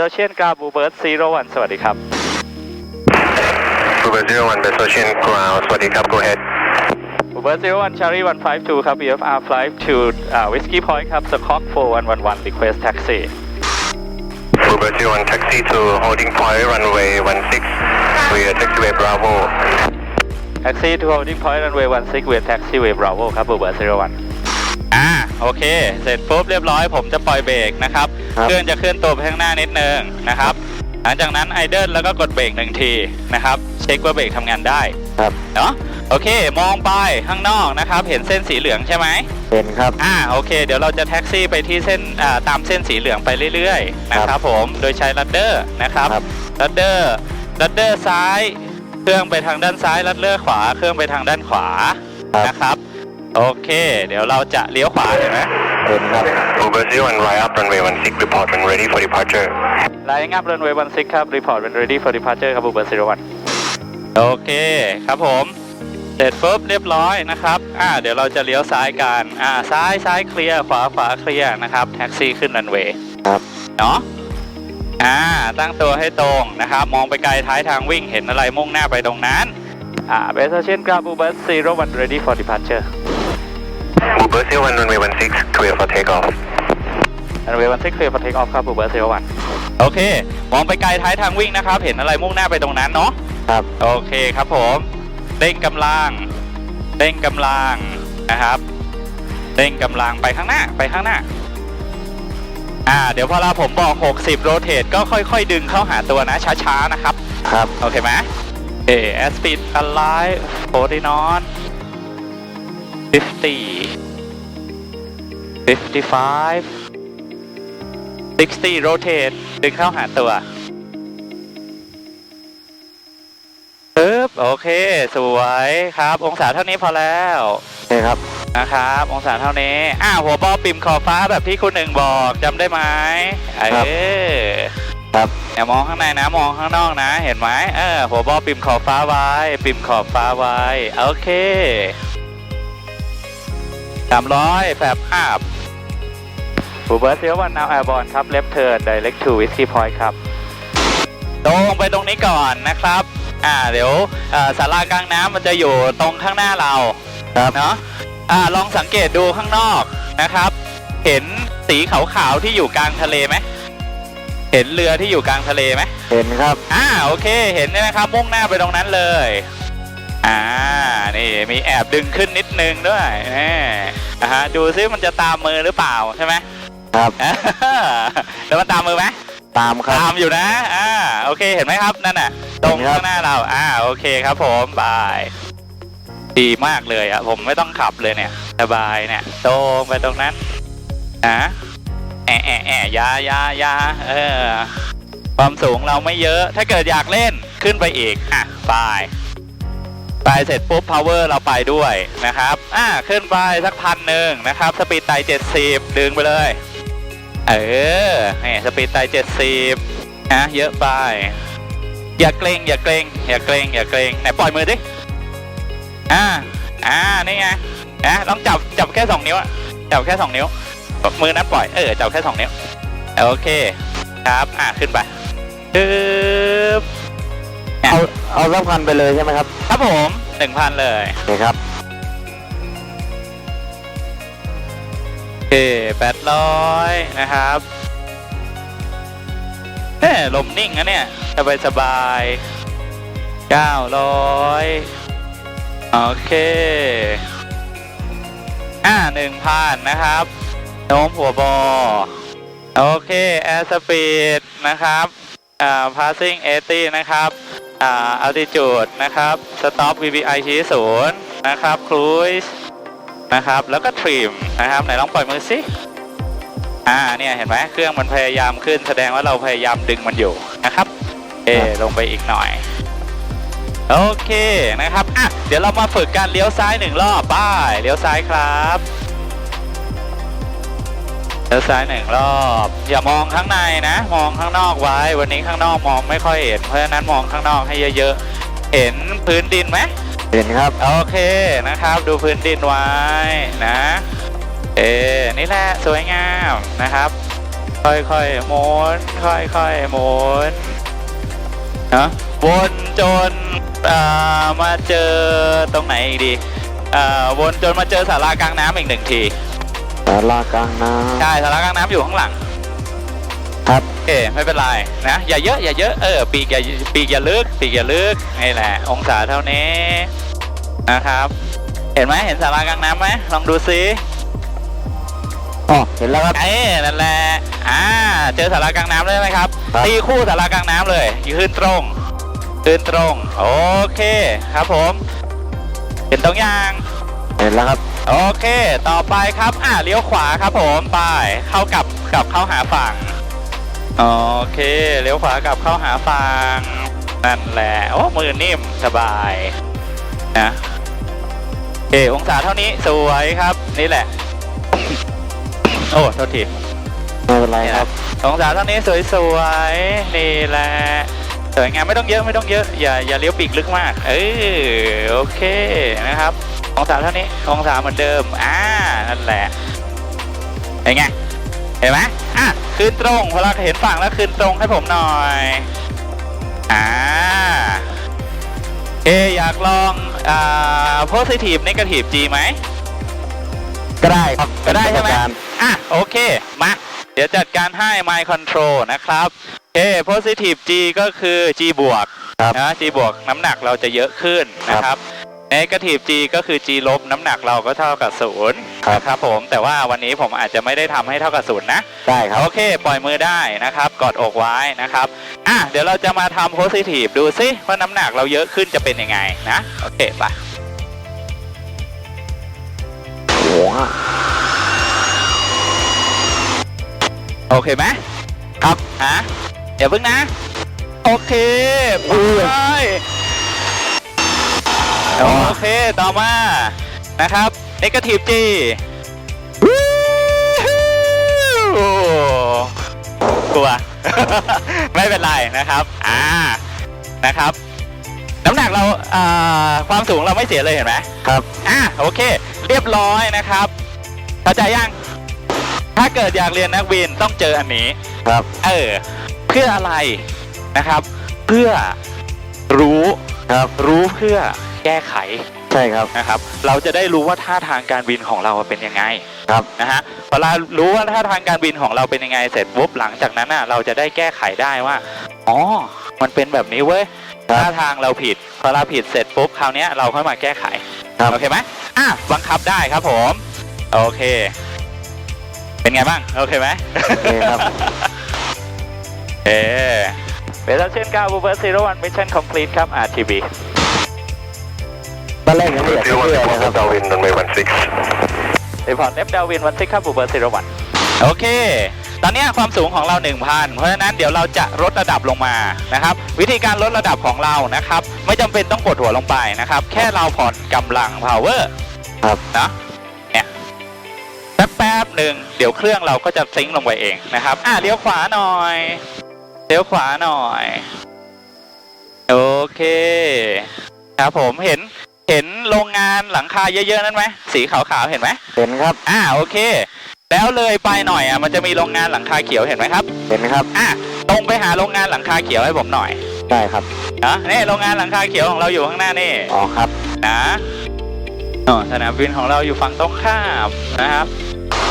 โอเชียนกราบูเบิร์ตซีโร่วันสวัสดีครับ Uber Zero One Best Ocean Ground สวัสดีครับ go ahead บูเบิร์ตซีโร่วันชารีวันไฟทูครับ VFR flight to อ่าวิสกี้พอยต์ครับสกอตโฟวันวันวัน request taxi Uber Zero One taxi to holding point runway 16 via taxiway Bravo taxi to holding point runway 16 with taxiway bravo ครับบูเบิร์ตซีโร่วันอ่า โอเค เสร็จปุ๊บเรียบร้อยผมจะปล่อยเบรกนะครับครับ เครื่องจะเคลื่อนตัวไปข้างหน้านิดนึงนะครับ หลังจากนั้นไอเดิลแล้วก็กดเบรกหนึ่งทีนะครับ เช็คว่าเบรกทำงานได้ครับเนาะโอเค มองไปข้างนอกนะครับ เห็นเส้นสีเหลืองใช่ไหมเป็นครับอ่าโอเค เดี๋ยวเราจะแท็กซี่ไปที่เส้นอ่าตามเส้นสีเหลืองไปเรื่อยๆนะคครัรับบผมโดยใช้ลัดเดอร์นะครับครับลัดเดอร์ลัดเดอร์ซ้าย เครื่องไปทางด้านซ้ายลัดเดอร์ขวา เครื่องไปทางด้านขวาครับนะครับ โอเค เดี๋ยวเราจะเลี้ยวขวาเห็นไหม เป็นครับ Uber Zero One right up runway 16 report when ready for departure ไลน์งับรันเวย์วันซิกครับ รีพอร์ตเป็น ready for departure ครับบูเบอร์ซีโรวันโอเคครับผม เสร็จปุ๊บเรียบร้อยนะครับ อ่า เดี๋ยวเราจะเลี้ยวซ้ายกัน อ่า ซ้ายซ้ายเคลียร์ ขวาขวาเคลียร์นะครับ แท็กซี่ขึ้นรันเวย์ครับ เนาะอ่า ตั้งตัวให้ตรงนะครับ มองไปไกลท้ายทางวิ่ง เห็นอะไรมุ่งหน้าไปตรงนั้น อ่าเบสเชนกราบูเบอร์ซีโรวัน ready for departure Uber Zero One runway 16 clear for takeoff รันเวย์วันซิกเคลียร์ for take off ครับบูเบอร์ซีโรวันโอเค มองไปไกลท้ายทางวิ่งนะครับ เห็นอะไรมุ่งหน้าไปตรงนั้นเนาะครับ โอเคครับผมเร่งกำลังเร่งกำลังนะครับเร่งกำลังไปข้างหน้าไปข้างหน้า อ่า เดี๋ยวพอเราผมบอก 60 โรเตทก็ค่อยๆ ดึงเข้าหาตัวนะช้าๆนะครับ ครับ โอเคไหมเอ as speed alive 40 knot 50 55 60 rotate ดึงเข้าหาตัวปึ๊บโอเค สวยครับ องศาเท่านี้พอแล้วโอเคครับ นะครับ องศาเท่านี้อ่าหัวบอลปิ่มขอบฟ้าแบบที่คุณหนึ่งบอกจำได้ไหมเอครับอครับอย่ามองข้างในนะ มองข้างนอกนะ เห็นไหมเออ หัวบอลปิ่มขอบฟ้าไว้ ปิ่มขอบฟ้าไว้ โอเคสามร้อยแฟบอัพ บูเบิร์ตเซียวันนาวแอร์บอลครับเลฟเทิร์นไดเรกทูวิสกี้พอยต์ครับ ตรงไปตรงนี้ก่อนนะครับ อ่าเดี๋ยวเอ่อศาลากลางน้ำมันจะอยู่ตรงข้างหน้าเราครับเนาะอ่าลองสังเกตดูข้างนอกนะครับ เห็นสีขาวๆที่อยู่กลางทะเลไหมเห็นเรือที่อยู่กลางทะเลไหมเป็นครับ อ่าโอเค เห็นเนี่ยนะครับ มุ่งหน้าไปตรงนั้นเลย อ่า นี่มีแอบดึงขึ้นนิดนึงด้วยนี่นะฮะดูซิมันจะตามมือหรือเปล่าใช่ไหม ครับ แล้วมันตามมือไหมตามครับ ตามอยู่นะอ่าโอเคเห็นไหมครับนั่นน่ะ ตรงเห็นครับ ข้างหน้าเราอ่าโอเคครับผมบาย ดีมากเลยอะผมไม่ต้องขับเลยเนี่ยสบายเนี่ยตรงไปตรงนั้นนะแอะแอะแอะอยาอยาอยาเออความสูงเราไม่เยอะ ถ้าเกิดอยากเล่นขึ้นไปอีกอะไปไปเสร็จปุ๊บ power เราไปด้วยนะครับอ่าขึ้นไปสักพันหนึ่งนะครับ สปีดไต70ดึงไปเลย เออนี่สปีดไตเจ็ดสิบนะเยอะไป อย่าเกรงอย่าเกรงอย่าเกรงอย่าเกรงไหนปล่อยมือดิอ่าอ่านี่ไงนะลองจับจับแค่สองนิ้วอะจับแค่สองนิ้วมือนั้นปล่อยเออจับแค่สองนิ้วโอเค ครับอ่าขึ้นไปปึ๊บเอาเอาสักพันไปเลยใช่ไหมครับ ครับผมหนึ่งพันเลยโอเคครับ เคแปดร้อยนะครับเอ้ลมนิ่งนะเนี่ยสบายสบายเก้าร้อยโอเคอ่าหนึ่งพันนะครับโน้มหัวบอโอเคแอร์สปีดนะครับอ่า passing 80 นะครับอ่า altitude นะครับ stop VBI ชี้ศูนย์นะครับ cruise นะครับ แล้วก็ trim นะครับ ไหนลองปล่อยมือสิอ่าเนี่ยเห็นไหมเครื่องมันพยายามขึ้น แสดงว่าเราพยายามดึงมันอยู่นะครับ เอลงไปอีกหน่อย โอเคนะครับอะเดี๋ยวเรามาฝึกการเลี้ยวซ้ายหนึ่งรอบป้ายเลี้ยวซ้ายครับเลี้ยวซ้ายหนึ่งรอบ อย่ามองข้างในนะ มองข้างนอกไว้ วันนี้ข้างนอกมองไม่ค่อยเห็น เพราะฉะนั้นมองข้างนอกให้เยอะๆเห็นพื้นดินไหม เป็นครับ โอเคนะครับ ดูพื้นดินไว้นะเอนี่แหละสวยงามนะครับ ค่อยๆหมุนค่อยๆหมุนนะวนจนอ่ามาเจอตรงไหนอีกดีอ่าวนจนมาเจอสารากลางน้ำอีกหนึ่งทีสารากลางน้ใช่สารากลางน้ำอยู่ข้างหลังำครับโอเคไม่เป็นไรนะอย่าเยอะอย่าเยอะเออปีกอย่าปีกอย่าลึกปีกอย่าลึกนี่แหละ องศาเท่านี้ นะครับ เห็นไหมเห็นสารากลางน้ำไหมลองดูซิอ๋อเห็นแล้วครับเอ้นั่นแหละอ่าเจอสารากลางน้ำเลยไหมครับครับ ตีคู่สารากลางน้ำเลยยืนตรงยืนตรง โอเคครับผม เห็นตรงยางเห็นแล้วครับ โอเค ต่อไปครับ อ่าเลี้ยวขวาครับผม ไป เข้ากลับกลับเข้าหาฝั่ง โอเค เลี้ยวขวากลับเข้าหาฝั่ง นั่นแหละ โอ้ มือนิ่มสบาย นะโอเคองศาเท่านี้สวยครับ นี่แหละ โอ้โทษทีไม่เป็นไรครับองศาเท่านี้สวยๆนี่แหละสวยงามไม่ต้องเยอะไม่ต้องเยอะอย่าอย่าเลี้ยวปีกลึกมาก เออโอเคนะครับองศาเท่านี้องศาเหมือนเดิมอ่านั่นแหละเป็นไงเห็นไหมอะคืนตรงพอเราเห็นฝั่งแล้วคืนตรงให้ผมหน่อยอ่าเอะอยากลอง อ่า positive negative G ไหม ก็ได้ครับก็ได้ใช่ไหม เป็นประการอะ โอเค มา เดี๋ยวจัดการให้ My Control นะครับเอ positive G ก็คือ G บวกครับ นะ G บวกน้ำหนักเราจะเยอะขึ้นนะครับ negative G ก็คือ G ลบน้ำหนักเราก็เท่ากับศูนย์ครับ นะครับผมแต่ว่าวันนี้ผมอาจจะไม่ได้ทำให้เท่ากับศูนย์นะได้ครับ โอเค ปล่อยมือได้นะครับ กอดอกไว้นะครับ อะ เดี๋ยวเราจะมาทำ positive ดูซิว่าน้ำหนักเราเยอะขึ้นจะเป็นยังไงนะ โอเคไปโอ้โหโอเคไหมครับ ฮะเดี๋ยวเพิ่งนะ โอเคไป โอเคต่อมานะครับ negative G กลัว ไม่เป็นไรนะครับอ่านะครับ น้ำหนักเราอ่าความสูงเราไม่เสียเลยเห็นไหมครับอะโอเค เรียบร้อยนะครับเข้าใจยังถ้าเกิดอยากเรียนนักบินต้องเจออันนี้ครับเออเพื่ออะไรนะครับ เพื่อรู้ครับรู้เพื่อ แก้ไขใช่ครับนะครับ เราจะได้รู้ว่าท่าทางการบินของเราเป็นยังไงครับนะฮะพอเรารู้ว่าท่าทางการบินของเราเป็นยังไงเสร็จปุ๊บหลังจากนั้นน่ะเราจะได้แก้ไขได้ว่าอ๋อมันเป็นแบบนี้เว้ยครับท่าทางเราผิดพอเราผิดเสร็จปุ๊บคราวเนี้ยเราค่อยมาแก้ไขครับโอเคไหมอะบังคับได้ครับผมโอเค เป็นไงบ้างโอเคไหมโอเคครับเอเบลเชนเก้าบูเบอร์ซีโร่วันมิชชั่นคอมพลีทครับ RTB ต อนแรกยังไม่อยากจะ Zero เชื่อ one เลยครับ report Darwin runway 16. รีพอร์ตเล็บดาวินวันซิกครับบูเบอร์ซีโร่วันโอเค ตอนเนี้ยความสูงของเรา 1,000 เพราะฉะนั้นเดี๋ยวเราจะลดระดับลงมานะครับ วิธีการลดระดับของเรานะครับ ไม่จำเป็นต้องกดหัวลงไปนะครับ แค่เราผ่อนกำลัง power ครับนะเนี่ยแป๊บแป๊บๆหนึ่งเดี๋ยวเครื่องเราก็จะซิงค์ลงไปเองนะครับ อะเลี้ยวขวาหน่อยเลี้ยวขวาหน่อย โอเค ครับผมเห็น เห็นโรงงานหลังคาเยอะๆนั้นไหมสีขาวๆเห็นไหมเห็นครับ อ่าโอเค แล้วเลยไปหน่อยอะมันจะมีโรงงานหลังคาเขียวเห็นไหมครับ เห็นครับอะตรงไปหาโรงงานหลังคาเขียวให้ผมหน่อยได้ครับนะนี่โรงงานหลังคาเขียวของเราอยู่ข้างหน้านี่อ๋อครับนะอ๋อสนามบินของเราอยู่ฝั่งตรงข้ามนะครับ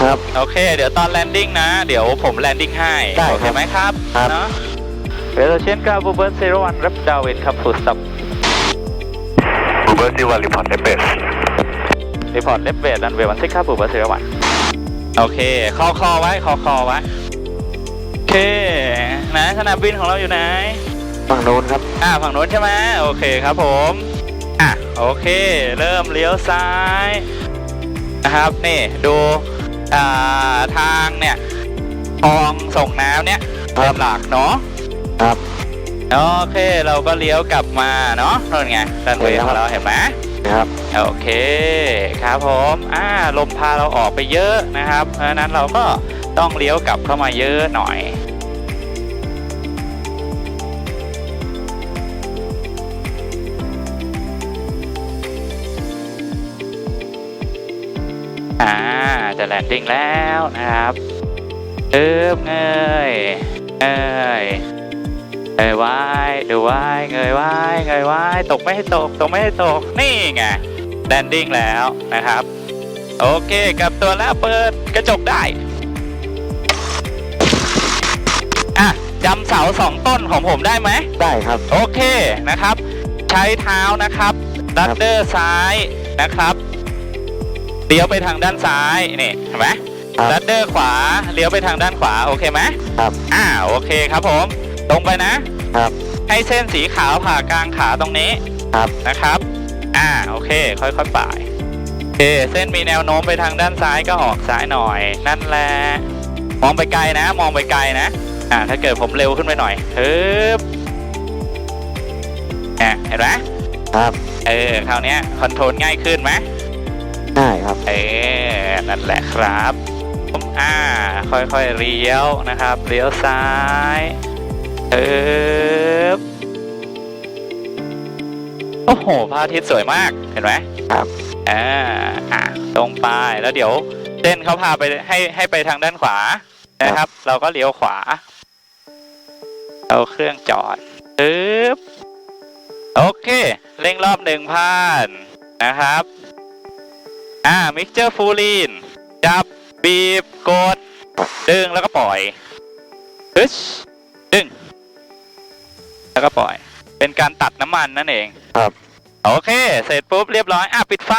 ครับโอเค เดี๋ยวตอนแลนดิ้งนะ เดี๋ยวผมแลนดิ้งให้ได้เห็นไหมครับครับเวลเชนกาบูเบิร์ตเซโรวันรับดาวินครับฟุดสับ L1 report left base report left base runway 1 6ครับบูเบอร์า1โอเคคอคอไว้คอคอไว้โอเคนะสนามบินของเราอยู่ไหนฝั่งโน้นครับ อ่าฝั่งโน้นใช่ไหมโอเคครับผม อะโอเค เริ่มเลี้ยวซ้ายนะครับนี่ดูอ่าทางเนี่ยคองส่งน้ำเนี่ยเป็นหลักเนาะครับ โอเคเราก็เลี้ยวกลับมาเนาะนั่นไงรันเวย์ของเราเห็นไหมครับโอเคครับผมอ่าลมพาเราออกไปเยอะนะครับ เพราะฉะนั้นเราก็ต้องเลี้ยวกลับเข้ามาเยอะหน่อยอ่าจะแลนดิ้งแล้วนะครับเอิบเงยเงย เงยว่ายดูว่ายเงยว่ายเงยว่ายตกไม่ให้ตกตกไม่ให้ตกนี่ไงแลนดิ้งแล้วนะครับ โอเคกลับตัวแล้วเปิดกระจกได้อะจำเสาสองต้นของผมได้ไหมได้ครับ โอเคนะครับ ใช้เท้านะครับดัดเดอร์ซ้ายนะครับเลี้ยวไปทางด้านซ้ายนี่เห็นไหมครับดัดเดอร์ขวาเลี้ยวไปทางด้านขวาโอเคไหมครับอ่าโอเคครับผม ตรงไปนะครับ ให้เส้นสีขาวผ่ากลางขาตรงนี้ครับ นะครับ อ่าโอเค ค่อยๆป่ายโอเคเส้นมีแนวโน้มไปทางด้านซ้ายก็ออกซ้ายหน่อย นั่นแหละมองไปไกลนะ มองไปไกลนะอ่าถ้าเกิดผมเร็วขึ้นไปหน่อยฮึบอะเห็นไหมครับเออคราวเนี้ยคอนโทรลง่ายขึ้นไหมได้ครับ เออนั่นแหละครับผมอ่าค่อยๆเลี้ยวนะครับเลี้ยวซ้าย ฮึบโอ้โหพระอาทิตย์สวยมากเห็นไหมครับอ่าอะตรงไปแล้วเดี๋ยวเส้นเขาพาไปให้ให้ไปทางด้านขวานะครับ เราก็เลี้ยวขวา เอาเครื่องจอดปึ๊บโอเคเร่งรอบหนึ่งพันนะครับ อ่ามิกเจอร์ฟูลีนจับบีบกด ดึงแล้วก็ปล่อยฮึชดึง แล้วก็ปล่อย เป็นการตัดน้ำมันนั่นเอง ครับ โอเค เสร็จปุ๊บเรียบร้อย อะ ปิดไฟ